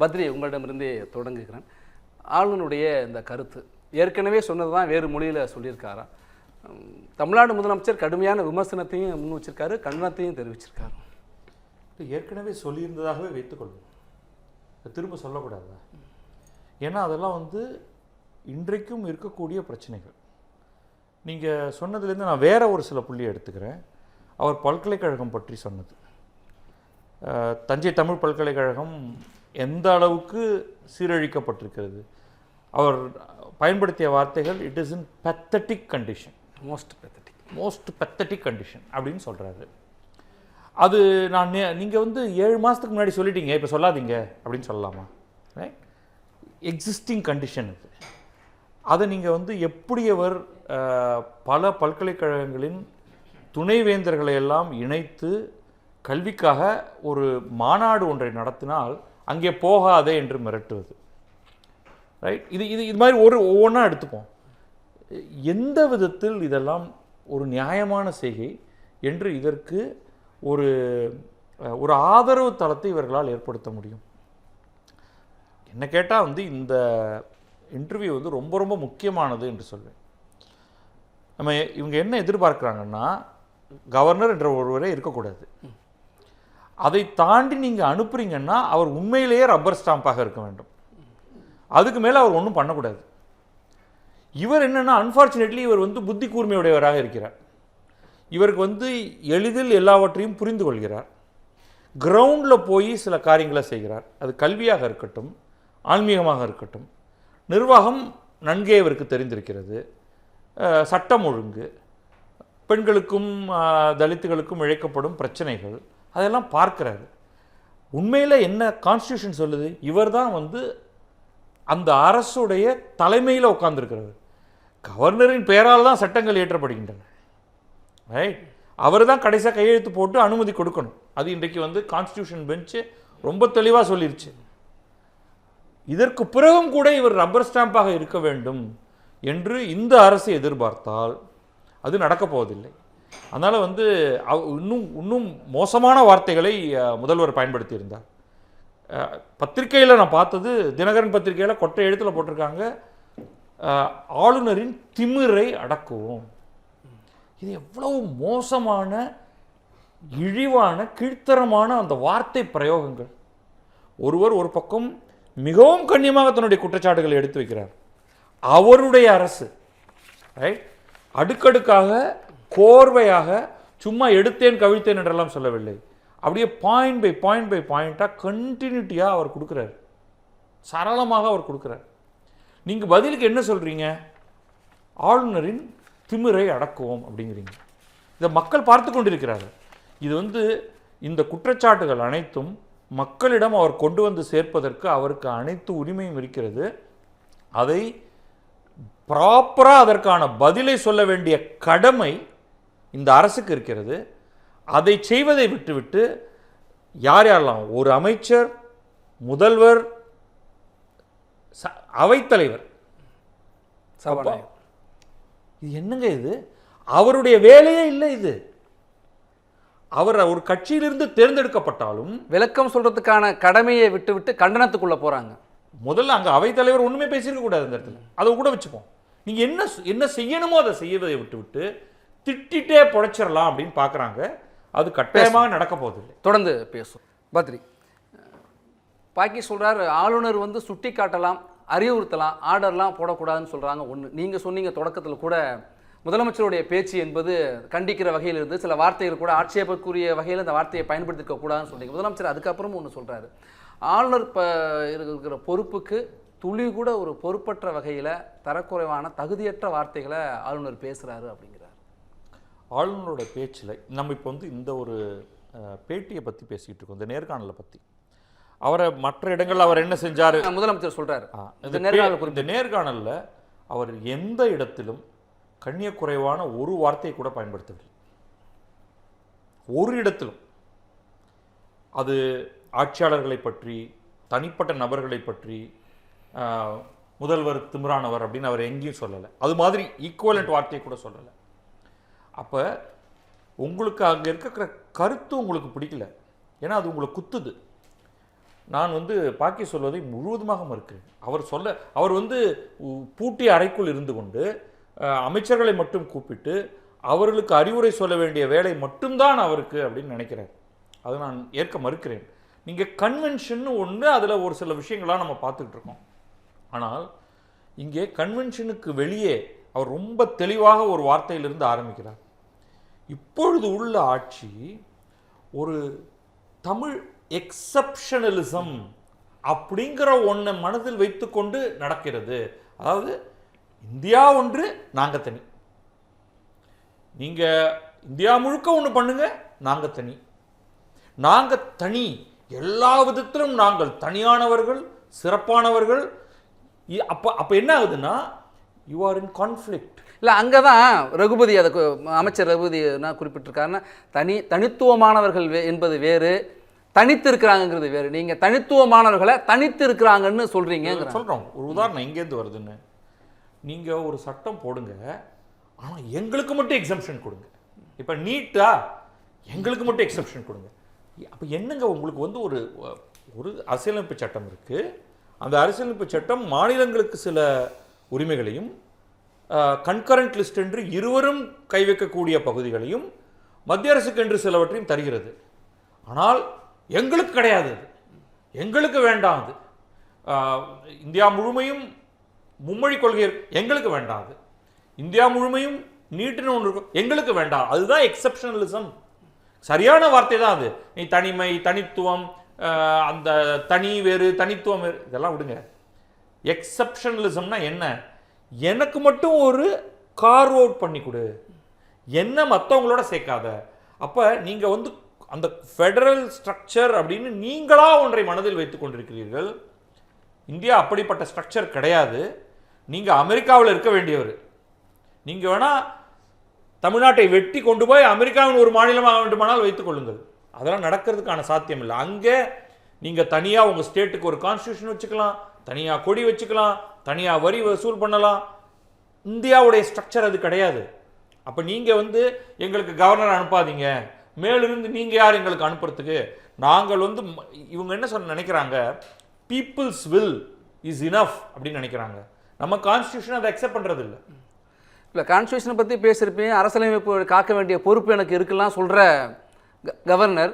பத்ரி உங்களிடமிருந்தே தொடங்குகிறேன். ஆளுநருடைய இந்த கருத்து ஏற்கனவே சொன்னது தான் வேறு மொழியில் சொல்லியிருக்காரா? தமிழ்நாடு முதலமைச்சர் கடுமையான விமர்சனத்தையும் முன் வச்சிருக்காரு கண்டனத்தையும் தெரிவிச்சிருக்காரு. ஏற்கனவே சொல்லியிருந்ததாகவே வைத்துக்கொள்வோம் திரும்ப சொல்லக்கூடாதா. ஏன்னா அதெல்லாம் வந்து இன்றைக்கும் இருக்கக்கூடிய பிரச்சனைகள். நீங்கள் சொன்னதுலேருந்து நான் வேற ஒரு சில புள்ளியை எடுத்துக்கிறேன். அவர் பல்கலைக்கழகம் பற்றி சொன்னது. தஞ்சை தமிழ் பல்கலைக்கழகம் எந்த அளவுக்கு சீரழிக்கப்பட்டிருக்கிறது. அவர் பயன்படுத்திய வார்த்தைகள் it is in pathetic condition most pathetic most pathetic condition அப்படின்னு சொல்கிறாரு அது நான் நீங்கள் வந்து ஏழு மாதத்துக்கு முன்னாடி சொல்லிட்டீங்க இப்போ சொல்லாதீங்க அப்படின்னு சொல்லலாமா? ரைட் எக்ஸிஸ்டிங் கண்டிஷன் இது அதை நீங்கள் வந்து எப்படி அவர் பல பல்கலைக்கழகங்களின் துணைவேந்தர்களை எல்லாம் இணைத்து கல்விக்காக ஒரு மாநாடு ஒன்றை நடத்தினால் அங்கே போகாதே என்று மிரட்டுவது. ரைட் இது இது இது மாதிரி ஒரு ஒவ்வொன்றா எடுத்துப்போம் எந்த விதத்தில் இதெல்லாம் ஒரு நியாயமான செய்கை என்று இதற்கு ஒரு ஒரு ஆதரவு தளத்தை இவர்களால் ஏற்படுத்த முடியும்? என்ன கேட்டால் வந்து இந்த இன்டர்வியூ வந்து ரொம்ப ரொம்ப முக்கியமானது என்று சொல்வேன். நம்ம இவங்க என்ன எதிர்பார்க்குறாங்கன்னா கவர்னர் என்ற ஒருவரே இருக்கக்கூடாது. அதை தாண்டி நீங்கள் அனுப்புறீங்கன்னா அவர் உண்மையிலேயே ரப்பர் ஸ்டாம்பாக இருக்க வேண்டும். அதுக்கு மேலே அவர் ஒன்றும் பண்ணக்கூடாது. இவர் என்னென்னா அன்ஃபார்ச்சுனேட்லி இவர் வந்து புத்தி கூர்மையுடையவராக இருக்கிறார். இவருக்கு வந்து எளிதில் எல்லாவற்றையும் புரிந்து கொள்கிறார். கிரவுண்டில் போய் சில காரியங்களை செய்கிறார். அது கல்வியாக இருக்கட்டும் ஆன்மீகமாக இருக்கட்டும். நிர்வாகம் நன்கே இவருக்கு தெரிந்திருக்கிறது. சட்டம் ஒழுங்கு பெண்களுக்கும் தலித்துகளுக்கும் இழைக்கப்படும் பிரச்சனைகள் அதெல்லாம் பார்க்குறாரு. உண்மையில் என்ன கான்ஸ்டியூஷன் சொல்லுது? இவர் தான் வந்து அந்த அரசுடைய தலைமையில் உட்காந்துருக்கிறவர் கவர்னரின் பெயரால் தான் சட்டங்கள் இயற்றப்படுகின்றன. ரைட் அவர் தான் கடைசியாக கையெழுத்து போட்டு அனுமதி கொடுக்கணும். அது இன்றைக்கு வந்து கான்ஸ்டியூஷன் பெஞ்சு ரொம்ப தெளிவாக சொல்லிருச்சு. இதற்கு பிறகும் கூட இவர் ரப்பர் ஸ்டாம்பாக இருக்க வேண்டும் என்று இந்த அரசு எதிர்பார்த்தால் அது நடக்கப் போவதில்லை அதனால் வந்து அவ- இன்னும் இன்னும் மோசமான வார்த்தைகளை முதல்வர் பயன்படுத்தியிருந்தார். பத்திரிக்கையில் நான் பார்த்தது தினகரன் பத்திரிக்கையில் கொட்டை எழுத்தில் போட்டிருக்காங்க ஆளுநரின் திமிரை அடக்குவோம். இது எவ்வளவு மோசமான இழிவான கீழ்த்தரமான அந்த வார்த்தை பிரயோகங்கள். ஒருவர் ஒரு பக்கம் மிகவும் கண்ணியமாக தன்னுடைய குற்றச்சாட்டுகளை எடுத்து வைக்கிறார். அவருடைய அரசு ரைட் அடுக்கடுக்காக கோர்வையாக சும்மா எடுத்தேன் கவிழ்த்தேன் என்றெல்லாம் சொல்லவில்லை. அப்படியே பாயிண்ட் பை பாயிண்ட் பை பாயிண்ட்டாக கண்டினியூட்டியாக அவர் கொடுக்குறாரு. சரளமாக அவர் கொடுக்குறார். நீங்கள் பதிலுக்கு என்ன சொல்கிறீங்க ஆளுநரின் திமிரை அடக்குவோம் அப்படிங்கிறீங்க. இதை மக்கள் பார்த்து கொண்டிருக்கிறார்கள். இது வந்து இந்த குற்றச்சாட்டுகள் அனைத்தும் மக்களிடம் அவர் கொண்டு வந்து சேர்ப்பதற்கு அவருக்கு அனைத்து உரிமையும் இருக்கிறது. அதை ப்ராப்பராக அதற்கான பதிலை சொல்ல வேண்டிய கடமை இந்த அரசுக்கு இருக்கிறது. அதை செய்வதை விட்டுவிட்டு யார் யாரெல்லாம் ஒரு அமைச்சர் முதல்வர் ச- அவைத்தலைவர். சபாநாயகர். இது என்னங்க இது? அவருடைய வேலையே இல்லை இது. அவர் ஒரு கட்சியிலிருந்து தேர்ந்தெடுக்கப்பட்டாலும் விளக்கம் சொல்றதுக்கான கடமையை விட்டுவிட்டு கண்டனத்துக்குள்ள போறாங்க. முதல்ல அங்க அவைத்தலைவர் ஒண்ணுமே பேசியிருக்க கூடாது இந்த இடத்துல. அதை கூட வச்சுப்போம். நீங்க என்ன என்ன செய்யணுமோ அதை செய்வதை விட்டுவிட்டு திட்டிட்டே புடைச்சிடலாம் அப்படின்னு பார்க்கறாங்க அது கட்டாயமாக நடக்க போவதில்லை தொடர்ந்து பேசும் பத்ரி பாக்கி சொல்றாரு ஆளுநர் வந்து சுட்டி காட்டலாம் அறிவுறுத்தலாம் ஆர்டர்லாம் போடக்கூடாதுன்னு சொல்றாங்க. ஒன்று நீங்க சொன்னீங்க தொடக்கத்தில் கூட முதலமைச்சருடைய பேச்சு என்பது கண்டிக்கிற வகையில் இருந்து சில வார்த்தைகள் கூட ஆட்சேபக்குரிய வகையில் அந்த வார்த்தையை பயன்படுத்திக்க கூடாதுன்னு சொன்னீங்க. முதலமைச்சர் அதுக்கப்புறமும் ஒன்று சொல்றாரு. ஆளுநர் இப்போ இருக்கிற பொறுப்புக்கு துளி கூட ஒரு பொறுப்பற்ற வகையில் தரக்குறைவான தகுதியற்ற வார்த்தைகளை ஆளுநர் பேசுறாரு அப்படிங்கிறார் ஆளுநரோட பேச்சில் நம்ம இப்போ வந்து இந்த ஒரு பேட்டியை பற்றி பேசிக்கிட்டு இருக்கோம். இந்த நேர்காணலை பற்றி அவரை மற்ற இடங்கள்ல அவர் என்ன செஞ்சாரு? முதலமைச்சர் சொல்றாரு. ஆ, இந்த நேர்காணல் இந்த நேர்காணல்ல அவர் எந்த இடத்திலும் கண்ணியக்குறைவான ஒரு வார்த்தையை கூட பயன்படுத்தவில்லை. ஒரு இடத்திலும். அது ஆட்சியாளர்களை பற்றி தனிப்பட்ட நபர்களை பற்றி முதல்வர் திமிரானவர் அப்படின்னு அவர் எங்கேயும் சொல்லலை. அது மாதிரி ஈக்குவலண்ட் வார்த்தையை கூட சொல்லலை. அப்போ உங்களுக்கு அங்கே இருக்கிற கருத்து உங்களுக்கு பிடிக்கல. ஏன்னா அது உங்களை குத்துது. நான் வந்து பாக்கி சொல்வதை முழுவதுமாக மறுக்கிறேன். அவர் சொல்ல அவர் வந்து பூட்டி பூட்டிய அறைக்குள் இருந்து கொண்டு அமைச்சர்களை மட்டும் கூப்பிட்டு அவர்களுக்கு அறிவுரை சொல்ல வேண்டிய வேலை மட்டும்தான் அவருக்கு அப்படின்னு நினைக்கிறார். அதை நான் ஏற்க மறுக்கிறேன். நீங்கள் கன்வென்ஷன் ஒன்று அதில் ஒரு சில விஷயங்களாக நம்ம பார்த்துக்கிட்டு இருக்கோம். ஆனால் இங்கே கன்வென்ஷனுக்கு வெளியே அவர் ரொம்ப தெளிவாக ஒரு வார்த்தையிலிருந்து ஆரம்பிக்கிறார். இப்பொழுது உள்ள ஆட்சி ஒரு தமிழ் எக்ஸப்ஷனலிசம் அப்படிங்கிற ஒன்றை மனதில் வைத்துக்கொண்டு நடக்கிறது. அதாவது இந்தியா ஒன்று நாங்கள் தனி. நீங்கள் இந்தியா முழுக்க ஒன்று பண்ணுங்க நாங்கள் தனி. நாங்கள் தனி. எல்லா விதத்திலும் நாங்கள் தனியானவர்கள் சிறப்பானவர்கள். இ- அப்போ என்ன ஆகுதுன்னா யூ ஆர் இன் கான்ஃப்ளிக்ட் இல்லை அங்கே தான் ரகுபதி அதை அமைச்சர் ரகுபதி என்ன குறிப்பிட்டிருக்காருன்னா தனி தனித்துவமானவர்கள் வே என்பது வேறு தனித்து இருக்கிறாங்கங்கிறது வேறு. நீங்கள் தனித்துவமானவர்களை தனித்து இருக்கிறாங்கன்னு சொல்கிறீங்க சொல்கிறோம் ஒரு உதாரணம் எங்கேருந்து வருதுன்னு? நீங்கள் ஒரு சட்டம் போடுங்க ஆனால் எங்களுக்கு மட்டும் எக்ஸம்ஷன் கொடுங்க. இப்போ நீட்டா எங்களுக்கு மட்டும் எக்ஸம்ஷன் கொடுங்க. அப்போ என்னங்க உங்களுக்கு வந்து ஒரு ஒரு அரசியலமைப்பு சட்டம் இருக்குது அந்த அரசியலமைப்பு சட்டம் மாநிலங்களுக்கு சில உரிமைகளையும் கன்கரண்ட் லிஸ்ட் என்று இருவரும் கை வைக்கக்கூடிய பகுதிகளையும் மத்திய அரசுக்கு என்று சிலவற்றையும் தருகிறது. ஆனால் எங்களுக்கு கிடையாது அது. எங்களுக்கு வேண்டாம் அது. இந்தியா முழுமையும் மும்மொழி கொள்கை எங்களுக்கு வேண்டாம் அது. இந்தியா முழுமையும் நீட்டுன்னு ஒன்று இருக்கும் எங்களுக்கு வேண்டாம். அதுதான் எக்ஸப்ஷனலிசம் சரியான வார்த்தை தான் அது. நீ தனிமை தனித்துவம் அந்த தனி வேறு தனித்துவம் வேறு. இதெல்லாம் விடுங்க. எக்ஸப்ஷனலிசம்னா என்ன? எனக்கு மட்டும் ஒரு கார் அவுட் பண்ணி கொடு. என்ன மற்றவங்களோட சேர்க்காத. அப்போ நீங்கள் வந்து அந்த ஃபெடரல் ஸ்ட்ரக்சர் அப்படின்னு நீங்களா ஒன்றை மனதில் வைத்து கொண்டிருக்கிறீர்கள். இந்தியா அப்படிப்பட்ட ஸ்ட்ரக்சர் கிடையாது. நீங்கள் அமெரிக்காவில் இருக்க வேண்டியவர். நீங்கள் வேணால் தமிழ்நாட்டை வெட்டி கொண்டு போய் அமெரிக்காவின் ஒரு மாநிலமாக வேண்டுமானால் வைத்துக் கொள்ளுங்கள். அதெல்லாம் நடக்கிறதுக்கான சாத்தியம் இல்லை. அங்கே நீங்கள் தனியாக உங்கள் ஸ்டேட்டுக்கு ஒரு கான்ஸ்டியூஷன் வச்சுக்கலாம். தனியாக கொடி வச்சுக்கலாம். தனியாக வரி வசூல் பண்ணலாம். இந்தியாவுடைய ஸ்ட்ரக்சர் அது கிடையாது. அப்போ நீங்கள் வந்து எங்களுக்கு கவர்னர் அனுப்பாதீங்க. மேலிருந்து நீங்கள் யார் எங்களுக்கு அனுப்புறதுக்கு? நாங்கள் வந்து இவங்க என்ன சொல்ல நினைக்கிறாங்க? பீப்புள்ஸ் வில் இஸ் இனஃப் அப்படின்னு நினைக்கிறாங்க. நம்ம கான்ஸ்டியூஷன் அதை அக்செப்ட் பண்ணுறது இல்லை இல்லை கான்ஸ்டியூஷனை பற்றி பேசியிருப்பேன். அரசியலமைப்பு காக்க வேண்டிய பொறுப்பு எனக்கு இருக்குலாம் சொல்கிற கவர்னர்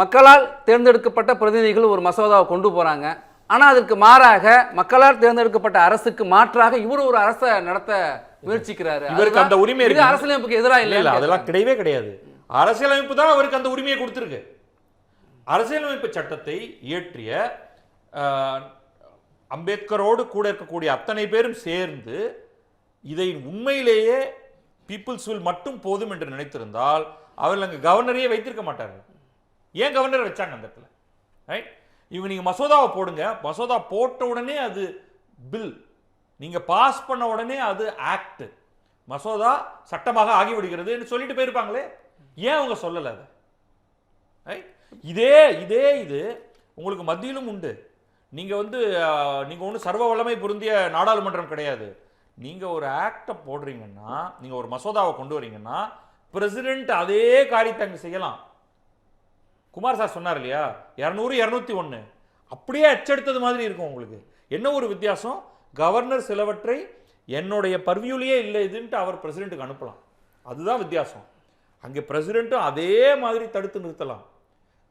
மக்களால் தேர்ந்தெடுக்கப்பட்ட பிரதிநிதிகள் ஒரு மசோதாவை கொண்டு போகிறாங்க ஆனால் அதற்கு மாறாக மக்களால் தேர்ந்தெடுக்கப்பட்ட அரசுக்கு மாற்றாக இவர் ஒரு அரசை நடத்த முயற்சிக்கிறாரு. இவருக்கு அந்த உரிமை இருக்கு. அரசியலமைப்புக்கு எதிராக இல்ல அதெல்லாம் கிடையவே கிடையாது. அரசியலமைப்பு தான் அவருக்கு அந்த உரிமையை கொடுத்துருக்கு. அரசியலமைப்பு சட்டத்தை இயற்றிய அம்பேத்கரோடு கூட இருக்கக்கூடிய அத்தனை பேரும் சேர்ந்து இதை உண்மையிலேயே பீப்புள்ஸ் வில் மட்டும் போதும் என்று நினைத்திருந்தால் அவர்கள் அங்கே கவர்னரையே வைத்திருக்க மாட்டார்கள். ஏன் கவர்னர் வச்சாங்க அந்த இடத்துல? ரைட்? இவங்க நீங்கள் மசோதாவை போடுங்க. மசோதா போட்ட உடனே அது பில். நீங்கள் பாஸ் பண்ண உடனே அது ஆக்ட் மசோதா சட்டமாக ஆகிவிடுகிறதுன்னு சொல்லிட்டு போயிருப்பாங்களே? ஏன் அவங்க சொல்லலை அதை? ரைட் இதே இதே இது உங்களுக்கு மத்தியிலும் உண்டு. நீங்கள் வந்து நீங்கள் ஒன்றும் சர்வ வல்லமை பொருந்திய நாடாளுமன்றம் கிடையாது. நீங்கள் ஒரு ஆக்டை போடுறீங்கன்னா நீங்கள் ஒரு மசோதாவை கொண்டு வரீங்கன்னா பிரசிடென்ட் அதே காரியத்தை அங்கே செய்யலாம். குமார் சார் சொன்னார் இல்லையா? இரநூறு இரநூத்தி ஒன்று அப்படியே அச்செடுத்தது மாதிரி இருக்கும் உங்களுக்கு. என்ன ஒரு வித்தியாசம்? கவர்னர் சிலவற்றை என்னுடைய பர்வியூலேயே இல்லை இதுன்ட்டு அவர் பிரசிடென்ட்டுக்கு அனுப்பலாம். அதுதான் வித்தியாசம். அங்கே பிரசிடென்ட்டும் அதே மாதிரி தடுத்து நிறுத்தலாம்.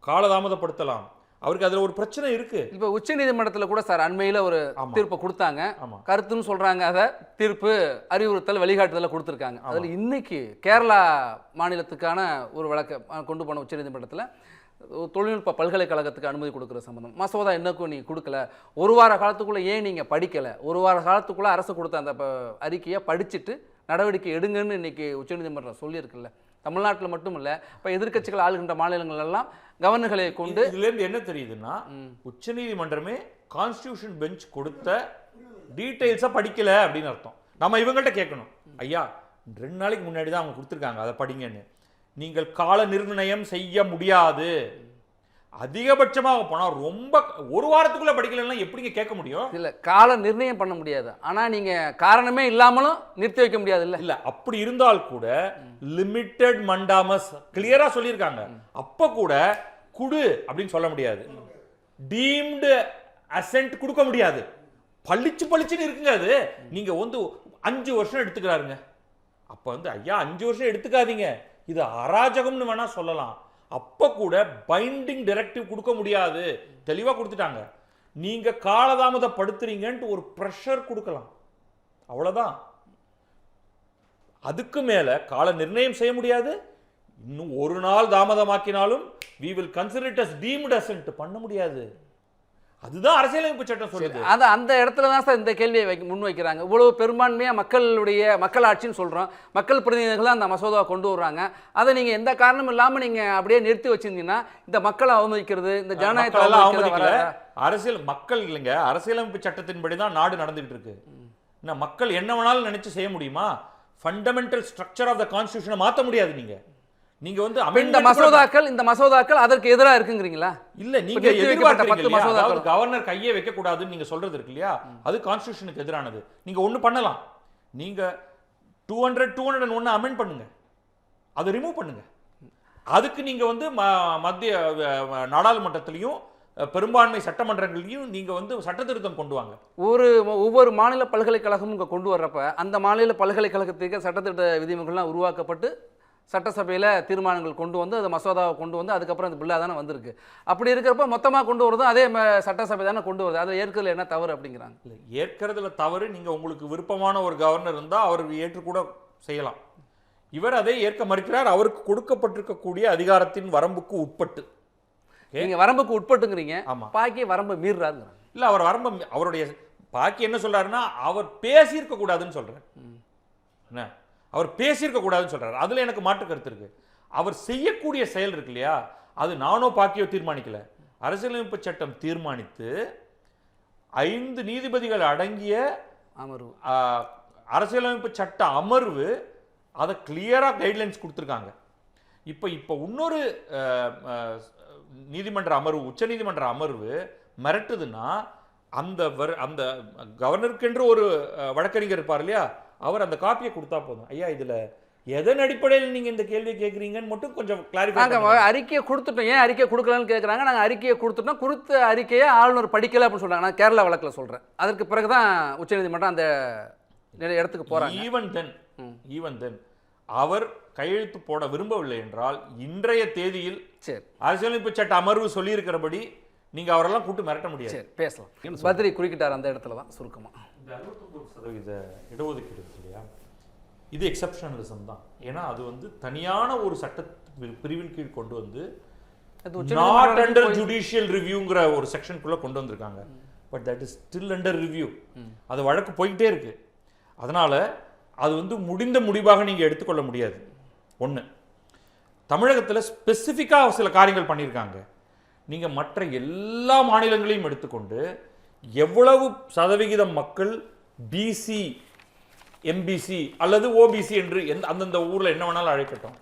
காலதாமதப்படுத்தலாம் அவருக்கு அதில் ஒரு பிரச்சனை இருக்கு. இப்போ உச்சநீதிமன்றத்தில் கூட சார் அண்மையில் ஒரு. தீர்ப்பை கொடுத்தாங்க. கருத்துன்னு சொல்றாங்க. அதை தீர்ப்பு அறிவுறுத்தல் வழிகாட்டுதலை கொடுத்துருக்காங்க. அதில் இன்னைக்கு கேரளா மாநிலத்துக்கான ஒரு வழக்கை கொண்டு போன உச்சநீதிமன்றத்தில் தொழில்நுட்ப பல்கலைக்கழகத்துக்கு அனுமதி கொடுக்குற சம்பந்தம். மசோதா இன்னக்கும் நீ கொடுக்கல. ஒரு வார காலத்துக்குள்ளே ஏன் நீங்கள் படிக்கலை? ஒரு வார காலத்துக்குள்ளே அரசு கொடுத்த அந்த அறிக்கையை படிச்சுட்டு நடவடிக்கை எடுங்கன்னு இன்னைக்கு உச்சநீதிமன்றம் சொல்லியிருக்குல்ல. தமிழ்நாட்டில் மட்டும் இல்லை இப்போ எதிர்க்கட்சிகள் ஆளுகின்ற மாநிலங்கள் எல்லாம் கவர்னர்களை கொண்டு இதுல இருந்து என்ன தெரியுதுன்னா உச்சநீதிமன்றமே கான்ஸ்டிடியூஷன் பெஞ்ச் கொடுத்த டீடைல்ஸை படிக்கல அப்படின்னு அர்த்தம். நம்ம இவங்கள்ட்ட கேட்கணும். ஐயா ரெண்டு நாளைக்கு முன்னாடி தான் அவங்க கொடுத்துருக்காங்க அதை படிங்கன்னு. நீங்கள் கால நிர்ணயம் செய்ய முடியாது. அதிகபட்சமாக போனால் ரொம்ப ஒரு வாரத்துக்குள்ள படிக்கலைன்னா எப்படிங்க கேட்க முடியும்? இல்லை கால நிர்ணயம் பண்ண முடியாது. ஆனால் நீங்கள் காரணமே இல்லாமலும் நிறுத்தி வைக்க முடியாது இல்லை? இல்ல அப்படி இருந்தால் கூட லிமிட்டெட் மண்டாமஸ் கிளியரா சொல்லியிருக்காங்க. அப்ப கூட குடு அப்படின்னு சொல்ல முடியாது. டீம்டு அசென்ட் கொடுக்க முடியாது. பளிச்சு பளிச்சுன்னு இருக்குங்க அது. நீங்க வந்து அஞ்சு வருஷம் எடுத்துக்கிறாருங்க. அப்ப வந்து ஐயா அஞ்சு வருஷம் எடுத்துக்காதீங்க. இது அராஜகம்னு வேணால் சொல்லலாம். அப்போ கூட பைண்டிங் டைரக்டிவ் கொடுக்க முடியாது. தெளிவாக கொடுத்துட்டாங்க. நீங்கள் காலதாமதப்படுத்துறீங்கன்ட்டு ஒரு ப்ரெஷர் கொடுக்கலாம். அவ்வளோதான் அதுக்கு மேலே கால நிர்ணயம் செய்ய முடியாது. இன்னும் ஒரு நாள் தாமதமாக்கினாலும் we will consider it as deemed assent பண்ண முடியாது. அதுதான் அரசியலமைப்பு சட்டம் சொல்லுது. அது அந்த இடத்துல தான் சார் இந்த கேள்வியை வைக்க முன் வைக்கிறாங்க. இவ்வளவு பெரும்பான்மையாக மக்களுடைய மக்கள் ஆட்சின்னு சொல்கிறோம் மக்கள் பிரதிநிதிகள் அந்த மசோதாவை கொண்டு வர்றாங்க. அதை நீங்கள் எந்த காரணமும் இல்லாமல் நீங்கள் அப்படியே நிறுத்தி வச்சிருந்தீங்கன்னா இந்த மக்களை அவமதிக்கிறது இந்த ஜனநாயகத்தை அவமதிக்கல? அரசியல் மக்கள் இல்லைங்க. அரசியலமைப்பு சட்டத்தின்படி தான் நாடு நடந்துகிட்டு இருக்கு. என்ன மக்கள் என்ன வேணாலும் நினைச்சு செய்ய முடியுமா? ஃபண்டமெண்டல் ஸ்ட்ரக்சர் ஆஃப் த கான்ஸ்டியூஷனை மாத்த முடியாது நீங்க. நீங்க வந்து இந்த மசோதாக்கள் இந்த மசோதாக்கள் அதற்கு எதிராக இருக்குங்கிறீங்களா? இல்ல நீங்க பத்து இல்லையா? மசோதாக்கள். கவர்னர் கையே வைக்க கூடாதுன்னு நீங்க சொல்றது இருக்கு இல்லையா? அது கான்ஸ்டியூஷனுக்கு எதிரானது. நீங்க ஒண்ணு பண்ணலாம். நீங்க டூ ஹண்ட்ரட் டூ ஹண்ட்ரட் ஒன்று அமெண்ட் பண்ணுங்க. அதை ரிமூவ் பண்ணுங்க. அதுக்கு நீங்க வந்து மத்திய நாடாளுமன்றத்திலையும் பெரும்பான்மை சட்டமன்றங்களையும் நீங்க வந்து சட்ட திருத்தம் கொண்டு வாங்க. ஒரு ஒவ்வொரு மாநில பல்கலைக்கழகமும் கொண்டு வர்றப்ப அந்த மாநில பல்கலைக்கழகத்துக்கு சட்டத்திட்ட விதிமுறைகள்லாம் உருவாக்கப்பட்டு சட்டசபையில் தீர்மானங்கள் கொண்டு வந்து அந்த மசோதாவை கொண்டு வந்து அதுக்கப்புறம் அந்த பில்லாக தானே வந்திருக்கு. அப்படி இருக்கிறப்ப மொத்தமாக கொண்டு வரதும் அதே சட்டசபை தானே கொண்டு வருது. அதில் ஏற்கிறதுல என்ன தவறு அப்படிங்கிறாங்க? இல்ல ஏற்கிறதுல தவறு. நீங்க உங்களுக்கு விருப்பமான ஒரு கவர்னர் இருந்தா அவர் ஏற்று கூட செய்யலாம். இவர் அதை ஏற்க மறுக்கிறார். அவருக்கு கொடுக்கப்பட்டிருக்கக்கூடிய அதிகாரத்தின் வரம்புக்கு உட்பட்டு. நீங்கள் வரம்புக்கு உட்பட்டுங்கிறீங்க. ஆமா. பாக்கி வரம்பு மீறுறாருங்கிறாங்க. இல்ல அவர் வரம்ப அவருடைய பாக்கி என்ன சொல்றாருன்னா அவர் பேசியிருக்க கூடாதுன்னு சொல்றாரு என்ன? அவர் பேசியிருக்க கூடாதுன்னு சொல்றாரு. அதுல எனக்கு மாற்று கருத்து இருக்கு. அவர் செய்யக்கூடிய செயல் இருக்கு இல்லையா? அது நானோ பாக்கியோ தீர்மானிக்கல. அரசியலமைப்பு சட்டம் தீர்மானித்து ஐந்து நீதிபதிகள் அடங்கிய அமர்வு. அரசியலமைப்பு சட்ட அமர்வு அதை கிளியராக கைட்லைன்ஸ் கொடுத்துருக்காங்க. இப்போ இப்போ இன்னொரு நீதிமன்ற அமர்வு உச்சநீதிமன்ற அமர்வு மிரட்டுதுன்னா அந்த அந்த கவர்னருக்கென்று ஒரு வழக்கறிஞர் இருப்பார் இல்லையா? அவர் அந்த காப்பியை கொடுத்தா போதும். ஐயா இதுல எதன் அடிப்படையில் நீங்க இந்த கேள்வியை கேட்குறீங்கன்னு மட்டும் கொஞ்சம் கிளாரிஃபை நாங்கள் அறிக்கையை கொடுத்துட்டோம். ஏன் அறிக்கை கொடுக்கலன்னு கேட்குறாங்க நாங்கள் அறிக்கையை கொடுத்துட்டோம். கொடுத்த அறிக்கையை ஆளுநர் படிக்கல அப்படின்னு சொல்றாங்க. நான் கேரளா வழக்கில் சொல்கிறேன் அதற்கு பிறகு தான் உச்சநீதிமன்றம் அந்த இடத்துக்கு போகிறாங்க ஈவன் தென் ம். ஈவன் தென் அவர் கையெழுத்து போட விரும்பவில்லை என்றால் இன்றைய தேதியில் சரி. அரசியலமைப்பு சட்ட அமர்வு சொல்லியிருக்கிறபடி நீங்க அவரெல்லாம் கூட்டு மிரட்ட முடியாது. சரி பேசலாம். பத்ரி குறுக்கிட்டார் அந்த இடத்துல தான் சுருக்கமாக இந்த அறுபத்தொம்பது சதவீத இடஒதுக்கீடு இருக்கு இல்லையா? இது எக்ஸப்ஷனலிசம் தான். ஏன்னா அது வந்து தனியான ஒரு சட்ட பிரி- பிரிவின் கீழ் கொண்டு வந்து அது நாட் அண்டர் ஜுடிஷியல் ரிவ்யூங்கிற ஒரு செக்ஷனுக்குள்ள கொண்டு வந்திருக்காங்க. But that is still under review அது வழக்கு போய்கிட்டே இருக்கு. அதனால அது வந்து முடிந்த முடிவாக நீங்க எடுத்துக்கொள்ள முடியாது. ஒண்ணு தமிழகத்துல ஸ்பெசிஃபிக்காக சில காரியங்கள் பண்ணியிருக்காங்க நீங்க மற்ற எல்லா மாநிலங்களையும் எடுத்துக்கொண்டு எவ்வளவு சதவிகிதம் மக்கள் பிசி எம்பிசி அல்லது ஓபிசி என்று எந்த அந்தந்த ஊரில் என்ன வேணாலும் அழைக்கட்டும்.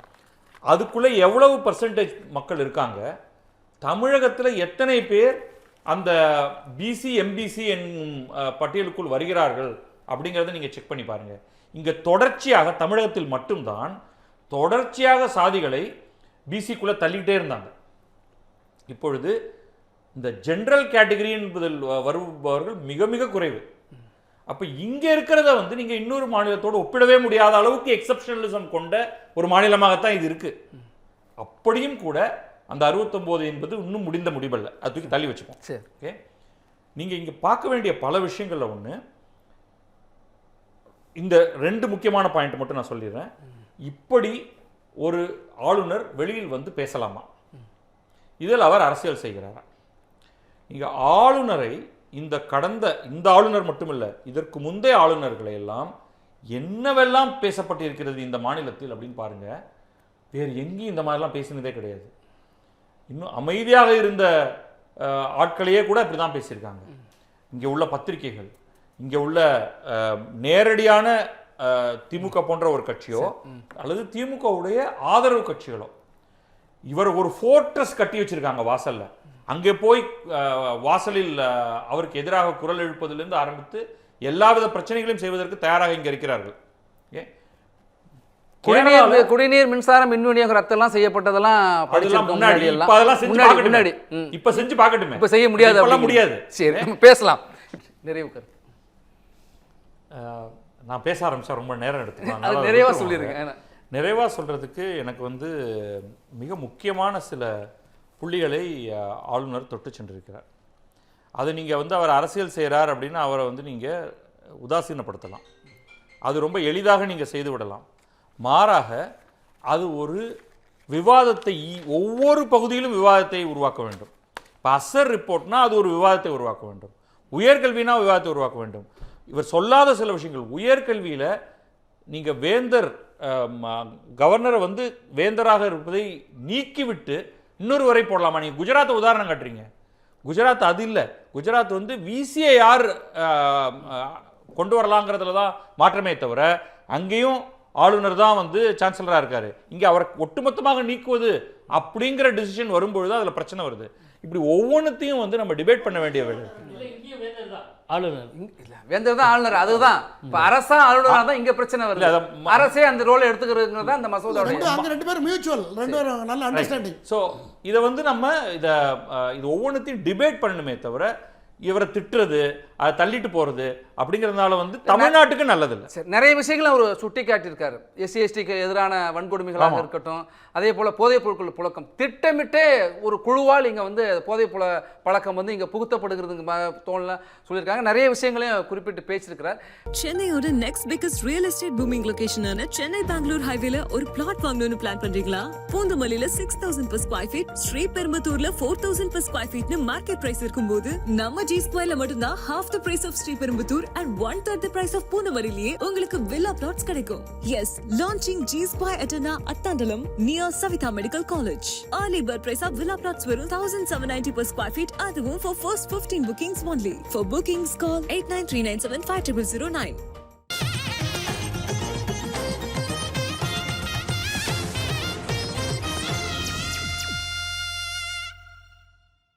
அதுக்குள்ளே எவ்வளவு பர்சன்டேஜ் மக்கள் இருக்காங்க? தமிழகத்தில் எத்தனை பேர் அந்த பிசி எம்பிசி என்னும் பட்டியலுக்குள் வருகிறார்கள் அப்படிங்கிறத நீங்கள் செக் பண்ணி பாருங்கள் இங்கே தொடர்ச்சியாக தமிழகத்தில் மட்டும்தான் தொடர்ச்சியாக சாதிகளை பிசிக்குள்ளே தள்ளிக்கிட்டே இருந்தாங்க. இப்பொழுது இந்த ஜெனரல் கேட்டகரி என்பதில் வருபவர்கள் மிக மிக குறைவு. அப்ப இங்க இருக்கிறத வந்து நீங்க இன்னொரு மாநிலத்தோடு ஒப்பிடவே முடியாத அளவுக்கு எக்ஸப்ஷனலிசம் கொண்ட ஒரு மாநிலமாகத்தான் இது இருக்கு. அப்படியும் கூட அந்த 69 என்பது இன்னும் முடிந்த முடிவல்ல. அது தூக்கி தள்ளி வச்சுப்போம். சரி. ஓகே நீங்க இங்க பார்க்க வேண்டிய பல விஷயங்கள்ல ஒண்ணு இந்த ரெண்டு முக்கியமான பாயிண்ட் மட்டும் நான் சொல்லிடுறேன். இப்படி ஒரு ஆளுநர் வெளியில் வந்து பேசலாமா? இதில் அவர் அரசியல் செய்கிறாரா? இங்க ஆளுநரை இந்த கடந்த இந்த ஆளுநர் மட்டுமில்ல இதற்கு முந்தைய ஆளுநர்களை எல்லாம் என்னவெல்லாம் பேசப்பட்டிருக்கிறது இந்த மாநிலத்தில் அப்படின்னு பாருங்க. வேறு எங்கேயும் இந்த மாதிரிலாம் பேசினதே கிடையாது. இன்னும் அமைதியாக இருந்த ஆட்களையே கூட இப்படி தான் பேசியிருக்காங்க. இங்கே உள்ள பத்திரிகைகள் இங்கே உள்ள நேரடியான திமுக போன்ற ஒரு கட்சியோ அல்லது திமுகவுடைய ஆதரவு கட்சிகளோ இவர் ஒரு ஃபோர்ட்ரஸ் கட்டி வச்சிருக்காங்க வாசல்ல. அங்கே போய் வாசலில் அவருக்கு எதிராக குரல் எழுப்பதிலிருந்து ஆரம்பித்து எல்லாவித பிரச்சனைகளையும் செய்வதற்கு தயாராக இங்கே இருக்கிறார்கள். ஓகே குடிநீர் மின்சாரம் மின் விநியோகம் ரத்தெல்லாம் செய்யப்பட்டதெல்லாம் அதெல்லாம் முன்னாடி இப்ப அதெல்லாம் செஞ்சு முன்னாடி பார்க்கட்டுமே. முன்னாடி. இப்ப செஞ்சு பார்க்கட்டுமே. இப்ப செய்ய முடியாது அப்படிங்கிறீங்க. முடியாது. சரி பேசலாம். நிறைவு கருத்து. நான் பேச ஆரம்பிச்சா ரொம்ப நேரம் எடுத்துக்கலாம் நிறைவா ஏன்னா நிறைவா சொல்றதுக்கு எனக்கு வந்து மிக முக்கியமான சில புள்ளிகளை ஆளுநர் தொட்டு சென்றிருக்கிறார். அது நீங்கள் வந்து அவர் அரசியல் செய்கிறார் அப்படின்னு அவரை வந்து நீங்கள் உதாசீனப்படுத்தலாம். அது ரொம்ப எளிதாக நீங்கள் செய்து விடலாம். மாறாக அது ஒரு விவாதத்தை ஒவ்வொரு பகுதியிலும் விவாதத்தை உருவாக்க வேண்டும். இப்போ அசர் ரிப்போர்ட்னா அது ஒரு விவாதத்தை உருவாக்க வேண்டும். உயர்கல்வினா விவாதத்தை உருவாக்க வேண்டும். இவர் சொல்லாத சில விஷயங்கள். உயர்கல்வியில் நீங்கள் வேந்தர் கவர்னரை வந்து வேந்தராக இருப்பதை நீக்கிவிட்டு இன்னொரு வரை போடலாமா? நீங்கள் குஜராத்தை உதாரணம் காட்டுறீங்க. குஜராத் அது இல்லை. குஜராத் வந்து விசியை யார் கொண்டு வரலாங்கிறதுல தான் மாற்றமே தவிர அங்கேயும் ஆளுநர் தான் வந்து சான்சலராக இருக்கார். இங்கே அவரை ஒட்டுமொத்தமாக நீக்குவது அப்படிங்கிற டிசிஷன் வரும்பொழுது அதில் பிரச்சனை வருது. இப்படி ஒவ்வொன்றுத்தையும் வந்து நம்ம டிபேட் பண்ண வேண்டிய வேலை ஆளுநர். வேந்தர் தான் ஆளுநர் அதுதான். இப்ப அரசா ஆளுநரா தான் இங்க பிரச்சனை வருது. அரசே அந்த ரோலை எடுத்துக்கிறதுங்கிறது தான் இந்த மசோதாவுடைய ரெண்டு அங்க ரெண்டு பேரும் மியூச்சுவல் ரெண்டு பேரும் நல்ல அண்டர்ஸ்டாண்டிங் ஸோ இதை வந்து நம்ம இதை இது ஒவ்வொன்றுத்தையும் டிபேட் பண்ணணுமே தவிர இவரை திட்டுறது அதை தள்ளிட்டு போறது அப்படிங்கிறதுனால வந்து தமிழ்நாட்டுக்கு நல்லதில்லை. சரி நிறைய விஷயங்களை அவர் சுட்டி காட்டியிருக்காரு எஸ்சி எஸ்டிக்கு எதிரான வன்கொடுமைகளாக. இருக்கட்டும் அதே போல போதைப் பொருட்கள் புழக்கம். திட்டமிட்டே ஒரு குழுவால் இங்க வந்து போதைப் புல பழக்கம் வந்து இங்க புகுத்தப்படுகிறதுங்க தோணல சொல்லியிருக்காங்க. நிறைய விஷயங்களையும் குறிப்பிட்டு பேசியிருக்கிறார். சென்னையோட next biggest real estate booming லொகேஷனான Chennai Bangalore ஹைவேல ஒரு பிளாட் வாங்கணும்னு பிளான் பண்றீங்களா? பூந்தமல்லியில six thousand per square feet ஸ்ரீபெரும்புத்தூர்ல four thousand per square ஃபீட்னு மார்க்கெட் பிரைஸ் இருக்கும்போது நம்ம ஜி ஸ்கொயர்ல மட்டும்தான் half the price of Sriperumbudur and one third the price of பூனவரிலேயே உங்களுக்கு வில்லா பிளாட்ஸ் கிடைக்கும். S launching G square அட்டனா Athandalam near Savitha medical college early bird price of villa plots வரும் thousand seven ninety per square feet அதுவும் for first fifteen bookings only for bookings call eight nine three nine seven five triple zero nine